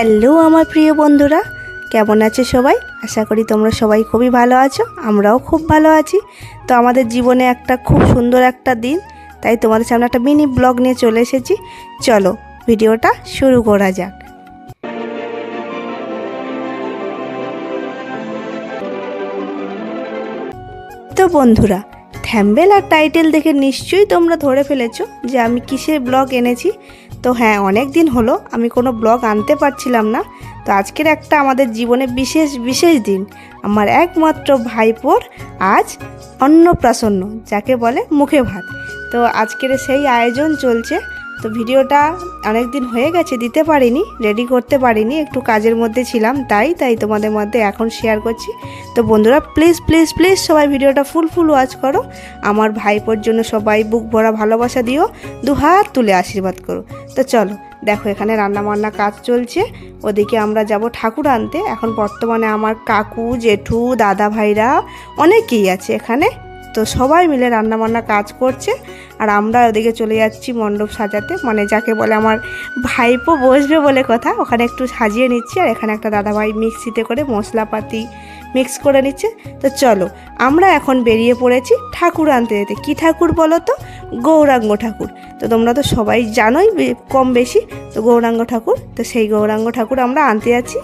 Hello, আমার প্রিয় বন্ধুরা। কেমন আছে সবাই? আশা করি তোমরা সবাই খুবই ভালো আছো, আমরাও খুব ভালো আছি। তো আমাদের জীবনে একটা খুব সুন্দর একটা দিন, তাই তোমাদের সামনে একটা মিনি ব্লগ নিয়ে চলে এসেছি। চলো, ভিডিওটা শুরু করা যাক। তো বন্ধুরা থ্যাম্বেল আর টাইটেল দেখে নিশ্চয়ই তোমরা ধরে ফেলেছো যে আমি কিসের ব্লগ এনেছি। তো হ্যাঁ অনেক দিন হলো, আমি কোনো ব্লগ আনতে পারছিলাম না। তো আজকের একটা আমাদের জীবনে বিশেষ বিশেষ দিন। আমার একমাত্র ভাইপোর আজ অন্নপ্রাসন্ন যাকে বলে মুখে ভাত। তো আজকের সেই আয়োজন চলছে তো ভিডিওটা অনেক দিন হয়ে গেছে, দিতে পারিনি রেডি করতে পারিনি, একটু কাজের মধ্যে ছিলাম, তাই তাই তোমাদের মধ্যে এখন শেয়ার করছি। তো বন্ধুরা প্লিজ প্লিজ প্লিজ সবাই ভিডিওটা ফুল ফুল ওয়াচ করো। আমার ভাইপোর জন্য সবাই বুক ভরা ভালোবাসা দিও, দু হাত তুলে আশীর্বাদ করো। তো চলো, দেখো এখানে রান্না বান্না কাজ চলছে, ওদিকে আমরা যাব ঠাকুর আনতে। এখন বর্তমানে আমার কাকু, জেঠু, দাদা ভাইরা অনেকেই আছে এখানে। তো সবাই মিলে রান্না বান্না কাজ করছে, আর আমরা ওদিকে চলে যাচ্ছি মণ্ডপ সাজাতে। মানে যাকে বলে আমার ভাইপো বসবে বলে কথা, ওখানে একটু সাজিয়ে নিচ্ছি, আর এখানে একটা দাদাভাই মিক্সিতে করে মশলাপাতি মিক্স করে নিচ্ছে। তো চলো, আমরা এখন বেরিয়ে পড়েছি ঠাকুর আনতে যেতে। কী ঠাকুর বলো তো? গৌরাঙ্গ ঠাকুর। তো তোমরা তো সবাই জানোই কম বেশি, তো গৌরাঙ্গ ঠাকুর, তো সেই গৌরাঙ্গ ঠাকুর আমরা আনতে যাচ্ছি।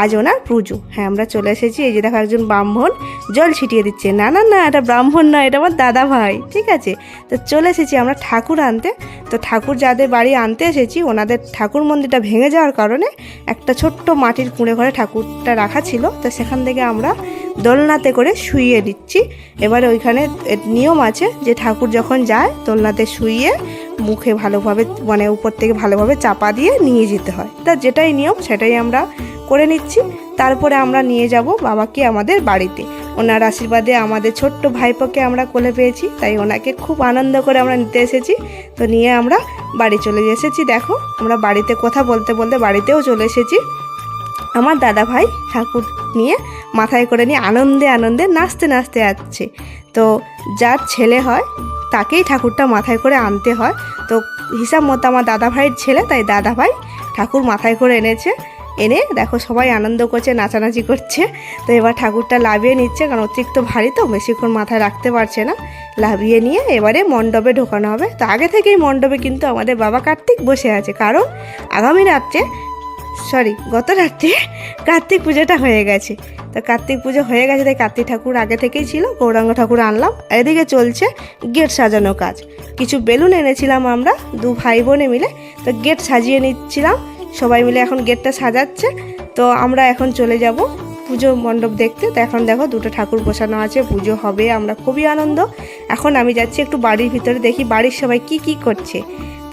আজ ওনার পুজো। হ্যাঁ আমরা চলে এসেছি, এই যে দেখো একজন ব্রাহ্মণ জল ছিটিয়ে দিচ্ছে। না না না, এটা ব্রাহ্মণ নয়, এটা আমার দাদা ভাই, ঠিক আছে? তো চলে এসেছি আমরা ঠাকুর আনতে। তো ঠাকুর যাদের বাড়ি আনতে এসেছি, ওনাদের ঠাকুর মন্দিরটা ভেঙে যাওয়ার কারণে একটা ছোট্ট মাটির কুঁড়ে ঘরে ঠাকুরটা রাখা ছিল। তো সেখান থেকে আমরা দোলনাতে করে শুইয়ে দিচ্ছি। এবারে ওইখানে নিয়ম আছে যে ঠাকুর যখন যায় দোলনাতে শুইয়ে মুখে ভালোভাবে মানে উপর থেকে ভালোভাবে চাপা দিয়ে নিয়ে যেতে হয়। তা যেটাই নিয়ম সেটাই আমরা করে নিচ্ছি। তারপরে আমরা নিয়ে যাব বাবাকে আমাদের বাড়িতে। ওনার আশীর্বাদে আমাদের ছোট্ট ভাইপোকে আমরা কোলে পেয়েছি, তাই ওনাকে খুব আনন্দ করে আমরা নিতে এসেছি। তো নিয়ে আমরা বাড়ি চলে এসেছি। দেখো, আমরা বাড়িতে কথা বলতে বলতে বাড়িতেও চলে এসেছি। আমার দাদা ভাই ঠাকুর নিয়ে মাথায় করে নিয়ে আনন্দে আনন্দে নাচতে নাচতে যাচ্ছে তো যার ছেলে হয়, তাকেই ঠাকুরটা মাথায় করে আনতে হয়। তো হিসাব মতো আমার দাদা ভাইয়ের ছেলে, তাই দাদা ভাই ঠাকুর মাথায় করে এনেছে। এনে দেখো সবাই আনন্দ করছে, নাচানাচি করছে। তো এবার ঠাকুরটা লাভিয়ে নিচ্ছে, কারণ অতিরিক্ত ভারী তো বেশিক্ষণ মাথায় রাখতে পারছে না। লাভিয়ে নিয়ে এবারে মণ্ডপে ঢোকানো হবে। তো আগে থেকেই মণ্ডপে কিন্তু আমাদের বাবা কার্তিক বসে আছে। কারণ আগামী রাত্রে সরি, গত রাত্রে কার্তিক পুজোটা হয়ে গেছে। তো কার্তিক পুজো হয়ে গেছে তাই কার্তিক ঠাকুর আগে থেকেই ছিল, গৌরাঙ্গ ঠাকুর আনলাম। এদিকে চলছে গেট সাজানো কাজ। কিছু বেলুন এনেছিলাম আমরা, দু ভাই বোনে মিলে। তো গেট সাজিয়ে নিচ্ছিলাম, সবাই মিলে এখন গেটটা সাজাচ্ছে। তো আমরা এখন চলে যাব পুজো মণ্ডপ দেখতে। তো এখন দেখো দুটো ঠাকুর বসানো আছে, পুজো হবে, আমরা খুবই আনন্দ। এখন আমি যাচ্ছি একটু বাড়ির ভিতরে দেখি, বাড়ির সবাই কি কি করছে।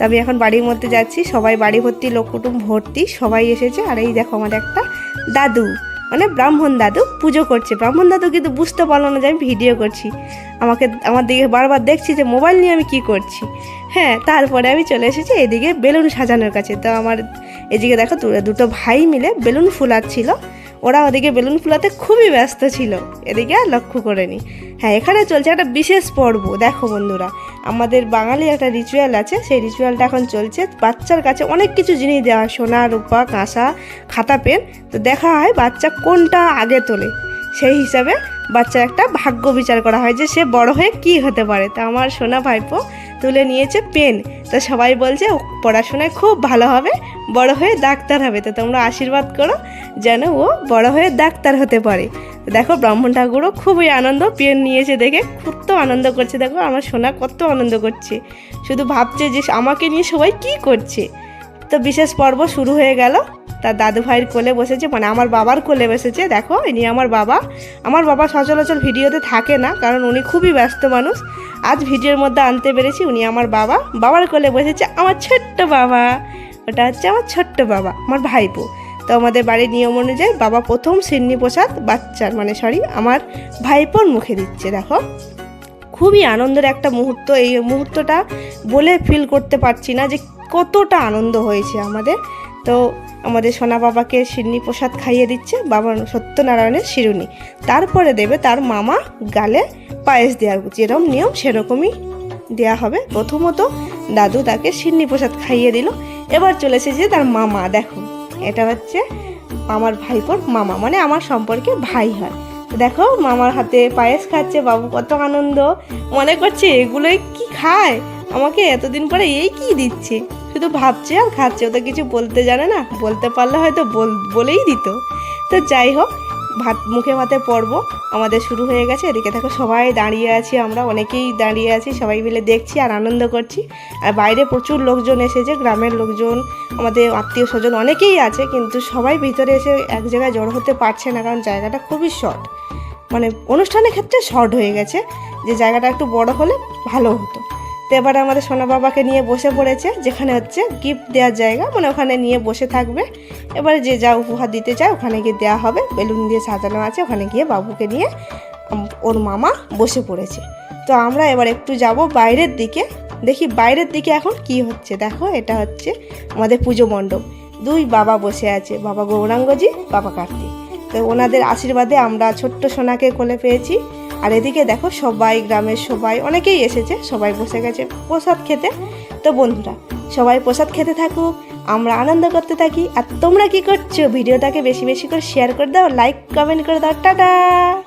তো আমি এখন বাড়ির মধ্যে যাচ্ছি। সবাই বাড়ি ভর্তি, লোক কুটুম ভর্তি, সবাই এসেছে। আর এই দেখো আমার একটা দাদু মানে ব্রাহ্মণ দাদু পুজো করছে। ব্রাহ্মণ দাদু কিন্তু বুঝতে পারল না যে আমি ভিডিও করছি। আমাকে, আমার দিকে বারবার দেখছি যে মোবাইল নিয়ে আমি কি করছি। হ্যাঁ তারপরে আমি চলে এসেছি এদিকে বেলুন সাজানোর কাছে। তো আমার এদিকে দেখো দুটো ভাই মিলে বেলুন ফুলাচ্ছিল। ওরা ওদিকে বেলুন ফুলাতে খুবই ব্যস্ত ছিল। এদিকে আর লক্ষ্য করেনি। হ্যাঁ এখানে চলছে একটা বিশেষ পর্ব। দেখো বন্ধুরা আমাদের বাঙালি একটা রিচুয়াল আছে, সেই রিচুয়ালটা এখন চলছে। বাচ্চার কাছে অনেক কিছু জিনিস দেওয়া হয়, সোনা, রূপা, কাঁসা, খাতা, পেন। তো দেখা হয় বাচ্চা কোনটা আগে তোলে, সেই হিসাবে বাচ্চার একটা ভাগ্য বিচার করা হয় যে সে বড় হয়ে কি হতে পারে। তা আমার সোনা ভাইপো তুলে নিয়েছে পেন। তো সবাই বলছে পড়াশোনায় খুব ভালো হবে, বড় হয়ে ডাক্তার হবে। তো তোমরা আশীর্বাদ করো যেন ও বড় হয়ে ডাক্তার হতে পারে। দেখো, ব্রাহ্মণ ঠাকুরও খুবই আনন্দ, পেন নিয়েছে দেখে কত আনন্দ করছে। দেখো, আমার সোনা কত আনন্দ করছে। শুধু ভাবছে যে আমাকে নিয়ে সবাই কি করছে। তো বিশেষ পর্ব শুরু হয়ে গেল। তার দাদু ভাইয়ের কোলে বসেছে মানে আমার বাবার কোলে বসেছে। দেখো, ইনি আমার বাবা। আমার বাবা সচরাচর ভিডিওতে থাকে না, কারণ উনি খুবই ব্যস্ত মানুষ। আজ ভিডিওর মধ্যে আনতে পেরেছি উনি আমার বাবা। বাবার কোলে বসেছে আমার ছোট্ট বাবা। ওটা হচ্ছে আমার ছোট্ট বাবা, আমার ভাইপো। তো আমাদের বাড়ির নিয়ম অনুযায়ী বাবা প্রথম সিন্নি প্রসাদ, বাচ্চার মানে সরি আমার ভাইপোর মুখে দিচ্ছে, দেখো। খুবই আনন্দের একটা মুহূর্ত, এই মুহূর্তটা বলে ফিল করতে পারছি না যে কতটা আনন্দ হয়েছে আমাদের। তো আমাদের সোনা বাবাকে সিন্নি প্রসাদ খাইয়ে দিচ্ছে বাবা সত্যনারায়ণের শিরুনি। তারপরে দেবে তার মামা গালে পায়েস দেওয়ার যেরকম নিয়ম সেরকমই দেয়া হবে। প্রথমত দাদু তাকে সিন্নি প্রসাদ খাইয়ে দিল। এবার চলে এসেছে তার মামা। দেখো, এটা হচ্ছে আমার ভাইপোর মামা। মানে আমার সম্পর্কে ভাই হয়। দেখো, মামার হাতে পায়েস খাচ্ছে, বাবু কত আনন্দ। মনে করছে, এগুলোই কি খায়? আমাকে এতদিন পরে এই কি দিচ্ছে? শুধু ভাবছে আর খাচ্ছে, ও তো কিছু বলতে জানে না। বলতে পারলে হয়তো বল- বলেই দিত। তো যাই হোক, ভাত, মুখে ভাতে পর্ব আমাদের শুরু হয়ে গেছে। এদিকে দেখো সবাই দাঁড়িয়ে আছি, আমরা অনেকেই দাঁড়িয়ে আছি, সবাই মিলে দেখছি আর আনন্দ করছি। আর বাইরে প্রচুর লোকজন এসেছে, গ্রামের লোকজন, আমাদের আত্মীয় স্বজন অনেকেই আছে, কিন্তু সবাই ভিতরে এসে এক জায়গায় জড়ো হতে পারছে না, কারণ জায়গাটা খুবই শর্ট মানে অনুষ্ঠানের ক্ষেত্রে শর্ট হয়ে গেছে, যে জায়গাটা একটু বড় হলে ভালো হতো। তো এবারে আমাদের সোনা বাবাকে নিয়ে বসে পড়েছে, যেখানে হচ্ছে গিফট দেওয়ার জায়গা মানে ওখানে নিয়ে বসে থাকবে। এবারে যে যা উপহার দিতে চায়, ওখানে গিয়ে দেওয়া হবে। বেলুন দিয়ে সাজানো আছে, ওখানে গিয়ে বাবুকে নিয়ে ওর মামা বসে পড়েছে। তো আমরা এবার একটু যাব বাইরের দিকে, দেখি বাইরের দিকে এখন কি হচ্ছে। দেখো, এটা হচ্ছে আমাদের পুজো মণ্ডপ। দুই বাবা বসে আছে, বাবা গৌরাঙ্গজি, বাবা কার্তিক। তো ওনাদের আশীর্বাদে আমরা ছোট্ট সোনাকে কোলে পেয়েছি। আর এদিকে দেখো সবাই, গ্রামের সবাই, অনেকেই এসেছে, সবাই বসে গেছে প্রসাদ খেতে। তো বন্ধুরা, সবাই প্রসাদ খেতে থাকুক, আমরা আনন্দ করতে থাকি, আর তোমরা কি করছ? ভিডিওটাকে বেশি বেশি করে শেয়ার করে দাও লাইক কমেন্ট করে দাও, টাটা!